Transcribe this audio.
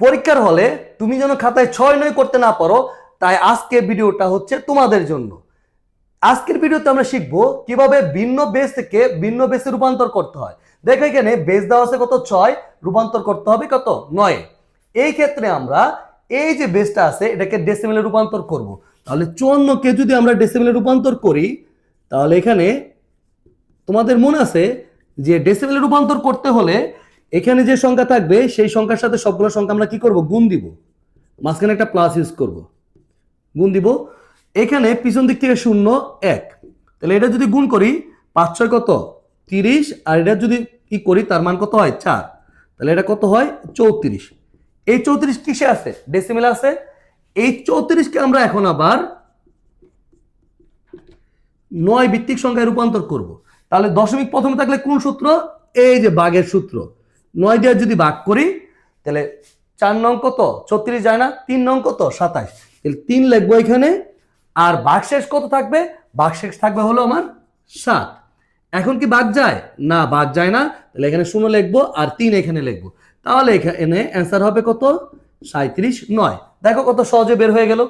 পরীক্ষার হলে তুমি যেন খাতায় ছয় নয় করতে না পারো, তাই আজকে ভিডিওটা হচ্ছে তোমাদের জন্য। আজকের ভিডিওতে আমরা শিখব কীভাবে ভিন্ন বেস থেকে ভিন্ন বেসে রূপান্তর করতে হয়। দেখো এখানে বেস দেওয়া আছে কত? ছয়, রূপান্তর করতে হবে কত? নয়। এই ক্ষেত্রে আমরা এই যে বেসটা আছে, এটাকে ডেসিমেলে রূপান্তর করব। তাহলে চুয়ান্নকে যদি আমরা ডেসিমেলে রূপান্তর করি, তাহলে এখানে তোমাদের মনে আছে যে ডেসিমেলে রূপান্তর করতে হলে এখানে যে সংখ্যা থাকবে, সেই সংখ্যার সাথে সবগুলো সংখ্যা আমরা কি করব? গুণ দিব। মাঝখানে একটা প্লাস ইউজ করব। গুণ দিব। এখানে পিছন দিক থেকে শূন্য, এক। তাহলে এটা যদি গুণ করি, পাঁচ ছয় কত? তিরিশ। আর এটা যদি কি করি, তার মান কত হয়? চার। তাহলে এটা কত হয়? চৌত্রিশ। এই চৌত্রিশ কিসে আছে? ডেসিমেল আছে। এই চৌত্রিশকে আমরা এখন আবার নয় ভিত্তিক সংখ্যায় রূপান্তর করব। তাহলে দশমিক প্রথমে থাকলে কোন সূত্র? এই যে বাঘের সূত্র। নয় দিয়ে যদি ভাগ করি, তাহলে চার নং কত? ছত্রিশ যায় না, তিন নং কত? সাতাশ তাহলে তিন লিখব এখানে, আর বাঘশেষ কত থাকবে? বাঘশেষ থাকবে হলো আমার সাত। এখন কি বাঘ যায়? না বাঘ যায় না। তাহলে এখানে শূন্য লিখব আর তিন এখানে লিখব। তাহলে এখানে অ্যান্সার হবে কত? সাঁত্রিশ নয়। দেখো কত সহজে বের হয়ে গেল।